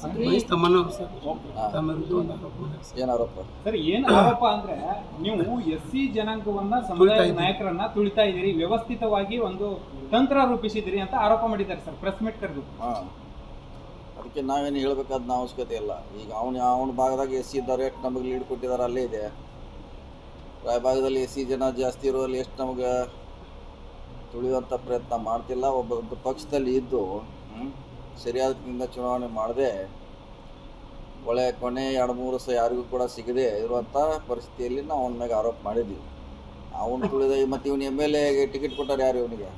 Sir ಆರೋಪ. ಏನ್ ಅಂದ್ರೆ ನೀವು ಎಸ್ ಸಿ ಜನಾಂಗವನ್ನ ಸಮುದಾಯ ನಾಯಕರನ್ನ ತುಳಿತಾ ಇದ್ದೀರಿ ವ್ಯವಸ್ಥಿತವಾಗಿ ಒಂದು ತಂತ್ರ ರೂಪಿಸಿದಿರಿ ಅಂತ ಆರೋಪ ಮಾಡಿದ್ದಾರೆ ಸರ್ ಪ್ರೆಸ್ ಮೀಟ್ ಕರೆದು. ಹಾ. ಅದಕ್ಕೆ ನಾವೇನು ಹೇಳಬೇಕಾದ ಅವಶ್ಯಕತೆ ಇಲ್ಲ. ಈಗ ಅವನ ಅವನ ಭಾಗದಾಗ ಎಸ್ ಸಿ ಇದ್ದಾರೆ ಎಷ್ಟು ನಮಗೆ ಲೀಡ್ ಕೊಟ್ಟಿದ್ದಾರೆ ಅಲ್ಲೇ ಇದೆ. ರಾಯಭಾಗದಲ್ಲಿ ಎಸ್ ಸಿ ಜನ ಜಾಸ್ತಿ ಇರುವಲ್ಲಿ ಎಷ್ಟು ನಮಗೆ ತುಳಿಯುವಂಥ ಪ್ರಯತ್ನ ಮಾಡ್ತಿಲ್ಲ ಒಬ್ಬ ಪಕ್ಷದಲ್ಲಿ ಇದ್ದು ಹ್ಮ್, ಸರಿಯಾದ ಚುನಾವಣೆ ಮಾಡದೆ ಒಳ್ಳೆ ಕೊನೆ ಎರಡು ಮೂರು ಸಹ ಯಾರಿಗೂ ಕೂಡ ಸಿಗದೆ ಇರುವಂಥ ಪರಿಸ್ಥಿತಿಯಲ್ಲಿ ನಾವು ಅವನ ಮೇಲೆ ಆರೋಪ ಮಾಡಿದ್ವಿ ಅವನು ತುಳಿದ ಮತ್ತು ಇವನು ಎಂ ಎಲ್ ಎಗೆ ಟಿಕೆಟ್ ಕೊಟ್ಟಾರೆ ಯಾರು ಇವನಿಗೆ?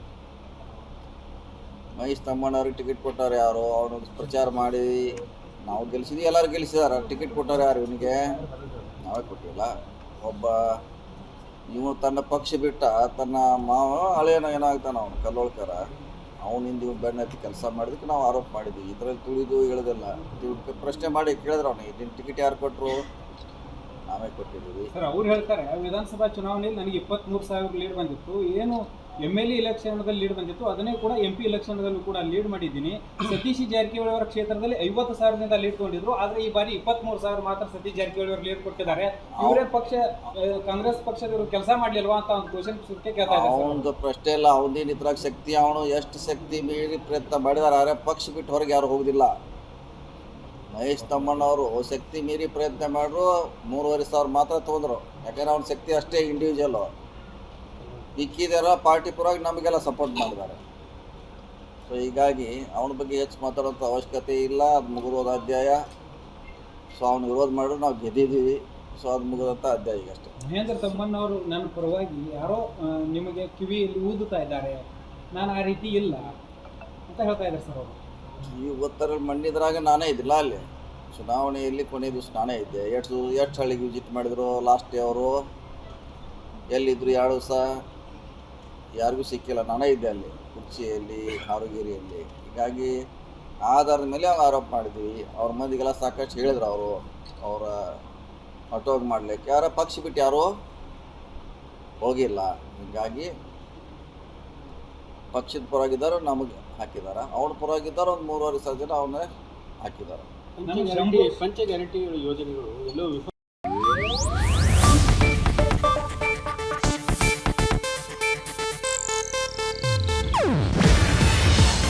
ಮಹೇಶ್ ತಮ್ಮಣ್ಣವ್ರಿಗೆ ಟಿಕೆಟ್ ಕೊಟ್ಟಾರೆ ಯಾರು? ಅವನು ಪ್ರಚಾರ ಮಾಡಿ ನಾವು ಗೆಲ್ಸಿದ್ವಿ, ಎಲ್ಲರೂ ಗೆಲ್ಸಿದಾರ. ಟಿಕೆಟ್ ಕೊಟ್ಟಾರೆ ಯಾರು ಇವನಿಗೆ? ನಾವೇ ಕೊಟ್ಟಿಲ್ಲ. ಒಬ್ಬ ಇವನು ತನ್ನ ಪಕ್ಷ ಬಿಟ್ಟ ತನ್ನ ಮಾವ ಹಳೆಯನ ಏನಾಗ್ತಾನ ಅವನು, ಕಲ್ಲೋಳ್ಕರ. ಅವನಿಂದ ಇವ್ನು ಬೆನ್ನ ಹತ್ತಿ ಕೆಲಸ ಮಾಡಿದಕ್ಕೆ ನಾವು ಆರೋಪ ಮಾಡಿದ್ವಿ. ಇದರಲ್ಲಿ ತುಳಿದು ಹೇಳೋದಿಲ್ಲ ಪ್ರಶ್ನೆ ಮಾಡಿ ಕೇಳಿದ್ರೆ ಅವನು ಇದನ್ನ ಟಿಕೆಟ್ ಯಾರು ಕೊಟ್ಟರು ನಾವೇ ಕೊಟ್ಟಿದ್ದೀವಿ. ಸರ್, ಅವ್ರು ಹೇಳ್ತಾರೆ, ವಿಧಾನಸಭಾ ಚುನಾವಣೆಯಲ್ಲಿ ನನಗೆ ಇಪ್ಪತ್ಮೂರು ಸಾವಿರ ಲೀಡ್ ಬಂದಿತ್ತು. ಏನು ಎಂ ಎಲ್ ಎ ಇಲೆಕ್ಷನ್ದಲ್ಲಿ ಲೀಡ್ ಬಂದಿತ್ತು. ಅದನ್ನೇ ಕೂಡ ಎಂ ಪಿ ಇಲೆಕ್ಷನ್ದಲ್ಲೂ ಕೂಡ ಲೀಡ್ ಮಾಡಿದ್ದೀನಿ. ಸತೀಶ್ ಜಾರಕಿಹೊಳಿ ಅವರ ಕ್ಷೇತ್ರದಲ್ಲಿ ಐವತ್ತು ಸಾವಿರದಿಂದ ಲೀಡ್ ಕೊಂಡಿದ್ರು ಆದರೆ ಈ ಬಾರಿ ಇಪ್ಪತ್ಮೂರು ಸಾವಿರ ಮಾತ್ರ ಸತೀಶ್ ಜಾರಕಿಹೊಳಿ ಅವರು ಲೀಡ್ ಕೊಟ್ಟಿದ್ದಾರೆ. ಇವರೇ ಪಕ್ಷ ಕಾಂಗ್ರೆಸ್ ಪಕ್ಷದವರು ಕೆಲಸ ಮಾಡಲಿಲ್ವಾ ಅಂತ ಒಂದು ಕ್ವಶನ್ ಕೇಳ್ತಾ ಇದ್ದಾರೆ ಅವನದು ಪ್ರಶ್ನೆ ಇಲ್ಲ. ಅವನೇನು ಇದ್ರಾಗ ಶಕ್ತಿ? ಅವನು ಎಷ್ಟು ಶಕ್ತಿ ಮೀರಿ ಪ್ರಯತ್ನ ಮಾಡಿದಾರೆ. ಆದರೆ ಪಕ್ಷ ಬಿಟ್ಟು ಹೊರಗೆ ಯಾರು ಹೋಗುದಿಲ್ಲ. ಮಹೇಶ್ ತಮ್ಮಣ್ಣವರು ಶಕ್ತಿ ಮೀರಿ ಪ್ರಯತ್ನ ಮಾಡಿದ್ರು ಮೂರುವರೆ ಸಾವಿರ ಮಾತ್ರ ತೊಗೊಂಡ್ರು. ಯಾಕಂದ್ರೆ ಅವ್ನ ಶಕ್ತಿ ಅಷ್ಟೇ ಇಂಡಿವಿಜುವಲ್ಲು ಇಕ್ಕಿದಾರ ಪಾರ್ಟಿ ಪರವಾಗಿ ನಮಗೆಲ್ಲ ಸಪೋರ್ಟ್ ಮಾಡಿದ್ದಾರೆ. ಸೊ ಹೀಗಾಗಿ ಅವನ ಬಗ್ಗೆ ಹೆಚ್ಚು ಮಾತಾಡೋಂಥ ಅವಶ್ಯಕತೆ ಇಲ್ಲ. ಅದು ಮುಗಿದೋದ ಅಧ್ಯಾಯ. ಸೊ ಅವ್ನು ವಿರೋಧ ಮಾಡಿದ್ರು ನಾವು ಗೆದ್ದಿದ್ದೀವಿ. ಸೊ ಅದು ಮುಗಿದಂಥ ಅಧ್ಯಾಯ ಈಗ ಅಷ್ಟೇ. ಮಹೇಂದ್ರ ತಮ್ಮಣ್ಣವರು ನನ್ನ ಪರವಾಗಿ ಯಾರೋ ನಿಮಗೆ ಕಿವಿಯಲ್ಲಿ ಊದುತ್ತಾ ಇದ್ದಾರೆ. ನಾನು ಆ ರೀತಿ ಇಲ್ಲ ಅಂತ ಹೇಳ್ತಾ ಇದ್ದಾರೆ ಸರ್ ಅವರು. ಈ ಉತ್ತರ ಮಣ್ಣಿದ್ರಾಗ ನಾನೇ ಇದ್ದಿಲ್ಲ ಅಲ್ಲಿ. ಚುನಾವಣೆಯಲ್ಲಿ ಕೊನೆ ದಿವಸ ನಾನೇ ಇದ್ದೆ. ಎಷ್ಟು ಎಷ್ಟು ಹಳ್ಳಿಗೆ ವಿಸಿಟ್ ಮಾಡಿದ್ರು ಲಾಸ್ಟ್ ಡೇ ಅವರು? ಎಲ್ಲಿದ್ರು ಎರಡು ದಿವಸ? ಯಾರಿಗೂ ಸಿಕ್ಕಿಲ್ಲ. ನಾನೇ ಇದ್ದೆ ಅಲ್ಲಿ. ಕುರ್ಚಿಯಲ್ಲಿ, ಹಾರುಗೇರಿಯಲ್ಲಿ. ಹೀಗಾಗಿ ಆಧಾರದ ಮೇಲೆ ಆರೋಪ ಮಾಡಿದ್ವಿ. ಅವ್ರ ಮಂದಿಗೆಲ್ಲ ಸಾಕಷ್ಟು ಹೇಳಿದ್ರು ಅವರು. ಅವರ ಅಟೋಗ್ ಮಾಡಲಿಕ್ಕೆ. ಯಾರ ಪಕ್ಷ ಬಿಟ್ಟು ಯಾರು ಹೋಗಿಲ್ಲ. ಹೀಗಾಗಿ ಪಕ್ಷದ ಪರವಾಗಿದ್ದಾರೆ ನಮಗೆ ಹಾಕಿದ್ದಾರೆ. ಅವ್ರ ಪರವಾಗಿದ್ದಾರೆ ಒಂದು ಮೂರುವರೆ ಸಾವಿರ ಜನ ಅವನ್ನೇ ಹಾಕಿದ್ದಾರೆ. ಪಂಚ ಗ್ಯಾರಂಟಿ ಯೋಜನೆಗಳು ಎಲ್ಲೋ ವಿಫಲ